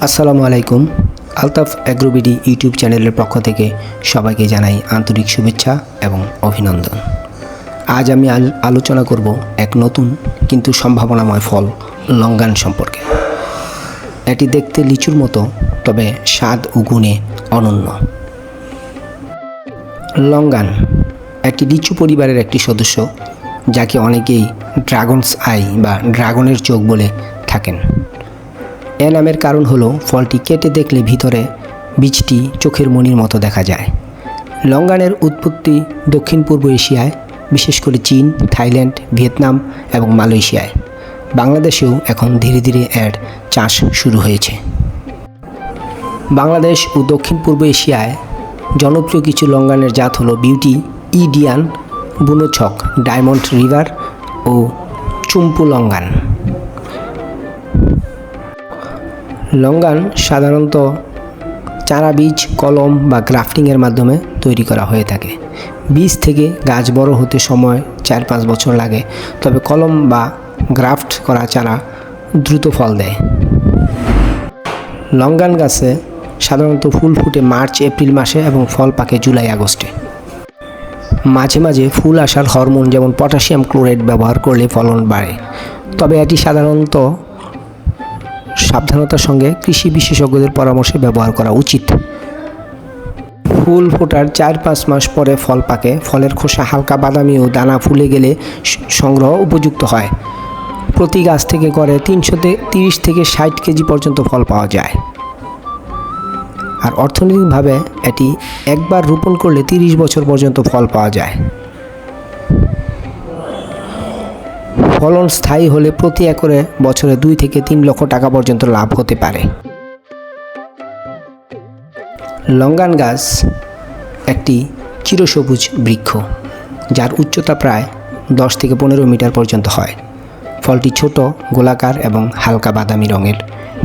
আসসালামু আলাইকুম। আলতাফ অ্যাগ্রোবিডি ইউটিউব চ্যানেলের পক্ষ থেকে সবাইকে জানাই আন্তরিক শুভেচ্ছা এবং অভিনন্দন। আজ আমি আল- আলোচনা করব এক নতুন কিন্তু সম্ভাবনাময় ফল, লঙ্গান সম্পর্কে। এটি দেখতে লিচুর মতো, তবে স্বাদ ও গুণে অনন্য। লঙ্গান একটি লিচু পরিবারের একটি সদস্য, যাকে অনেকেই ড্রাগনস আই বা ড্রাগনের চোখ বলে থাকেন। এ নামের কারণ হলো, ফলটি কেটে দেখলে ভিতরে বীজটি চোখের মণির মতো দেখা যায়। লঙ্গানের উৎপত্তি দক্ষিণ পূর্ব এশিয়ায়, বিশেষ করে চীন, থাইল্যান্ড, ভিয়েতনাম এবং মালয়েশিয়ায়। বাংলাদেশেও এখন ধীরে ধীরে এর চাষ শুরু হয়েছে। বাংলাদেশ ও দক্ষিণ পূর্ব এশিয়ায় জনপ্রিয় কিছু লঙ্গানের জাত হলো বিউটি, ইডিয়ান বুনোছক ডায়মন্ড রিভার ও চুম্পু লঙ্গান। লঙ্গান সাধারণত চারা বীজ, কলম বা গ্রাফটিংয়ের মাধ্যমে তৈরি করা হয়ে থাকে। বীজ থেকে গাছ বড় হতে সময় চার পাঁচ বছর লাগে, তবে কলম বা গ্রাফট করা চারা দ্রুত ফল দেয়। লঙ্গান গাছে সাধারণত ফুল ফুটে মার্চ, এপ্রিল মাসে এবং ফল পাকে জুলাই, আগস্টে। মাঝে মাঝে ফুল আসার হরমোন যেমন পটাশিয়াম ক্লোরাইড ব্যবহার করলে ফলন বাড়ে, তবে এটি সাধারণত সাবধানতার সঙ্গে কৃষি বিশেষজ্ঞদের পরামর্শে ব্যবহার করা উচিত। ফুল ফোটার চার পাঁচ মাস পরে ফল পাকে, ফলের খোসা হালকা বাদামি ও দানা ফুলে গেলে সংগ্রহ উপযুক্ত হয়। প্রতি গাছ থেকে করে তিনশোতে তিরিশ থেকে ষাট কেজি পর্যন্ত ফল পাওয়া যায়। আর অর্থনৈতিকভাবে এটি একবার রোপণ করলে তিরিশ বছর পর্যন্ত ফল পাওয়া যায়। ফলন স্থায়ী হলে প্রতি একরে বছরে দুই থেকে তিন লক্ষ টাকা পর্যন্ত লাভ হতে পারে। লঙ্গান গাছ একটি চিরসবুজ বৃক্ষ, যার উচ্চতা প্রায় দশ থেকে পনেরো মিটার পর্যন্ত হয়। ফলটি ছোট, গোলাকার এবং হালকা বাদামি রঙের।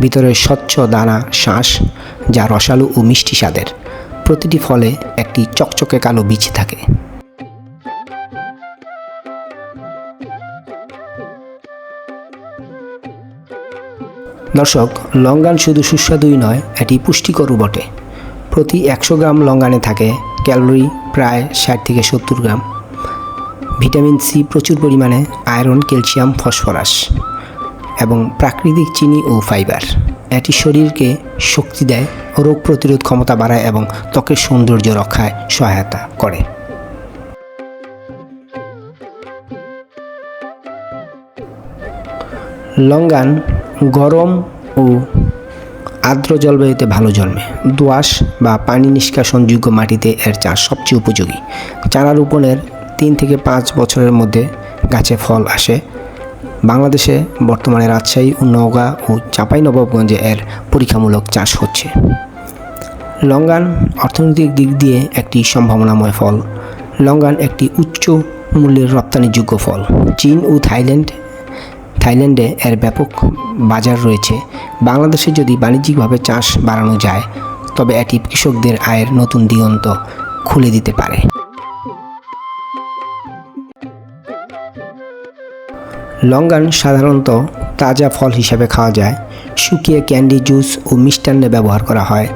ভিতরে স্বচ্ছ দানা শ্বাস যা রসালো ও মিষ্টি স্বাদের। প্রতিটি ফলে একটি চকচকে কালো বীজ থাকে। দর্শক, লঙ্গান শুধু সুস্বাদুই নয়, এটি পুষ্টিকরও বটে। প্রতি একশো গ্রাম লঙ্গানে থাকে ক্যালোরি প্রায় ষাট থেকে সত্তর গ্রাম। ভিটামিন সি প্রচুর পরিমাণে আয়রন, ক্যালসিয়াম, ফসফরাস এবং প্রাকৃতিক চিনি ও ফাইবার। এটি শরীরকে শক্তি দেয়, রোগ প্রতিরোধ ক্ষমতা বাড়ায় এবং ত্বকের সৌন্দর্য রক্ষায় সহায়তা করে। লঙ্গান গরম ও আর্দ্র জলবায়ুতে ভালো জন্মে। দোআঁশ বা পানি নিষ্কাশনযোগ্য মাটিতে এর চাষ সবচেয়ে উপযোগী। চারা রোপণের তিন থেকে পাঁচ বছরের মধ্যে গাছে ফল আসে। বাংলাদেশে বর্তমানে রাজশাহী ও নওগাঁ ও চাঁপাইনবাবগঞ্জে এর পরীক্ষামূলক চাষ হচ্ছে। লঙ্গান অর্থনৈতিক দিক দিয়ে একটি সম্ভাবনাময় ফল। লঙ্গান একটি উচ্চ মূল্যের রপ্তানিযোগ্য ফল। চীন ও থাইল্যান্ড থাইল্যান্ডে এর ব্যাপক বাজার রয়েছে। বাংলাদেশে যদি বাণিজ্যিকভাবে চাষ বাড়ানো যায়, তবে এটি কৃষকদের আয়ের নতুন দিগন্ত খুলে দিতে পারে। লঙ্গান সাধারণত তাজা ফল হিসাবে খাওয়া যায়। শুকিয়ে ক্যান্ডি জুস ও মিষ্টান্নে ব্যবহার করা হয়।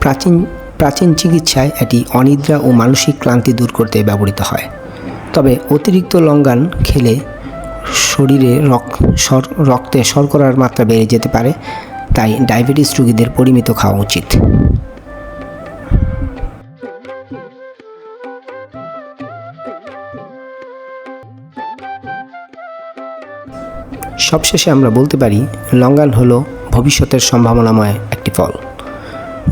প্রাচীন প্রাচীন চিকিৎসায় এটি অনিদ্রা ও মানসিক ক্লান্তি দূর করতে ব্যবহৃত হয়। তবে অতিরিক্ত লঙ্গান খেলে শরীরে রক- রক্তে শর্করার মাত্রা বেড়ে যেতে পারে, তাই ডায়াবেটিস রোগীদের পরিমিত খাওয়া উচিত। সবশেষে আমরা বলতে পারি লঙ্গান হলো ভবিষ্যতের সম্ভাবনাময় একটি ফল।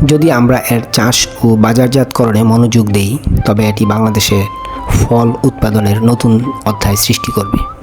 যদি আমরা এর চাষ ও বাজারজাতকরণে মনোযোগ দেই, তবে এটি বাংলাদেশে ফল উৎপাদনের নতুন অধ্যায় সৃষ্টি করবে।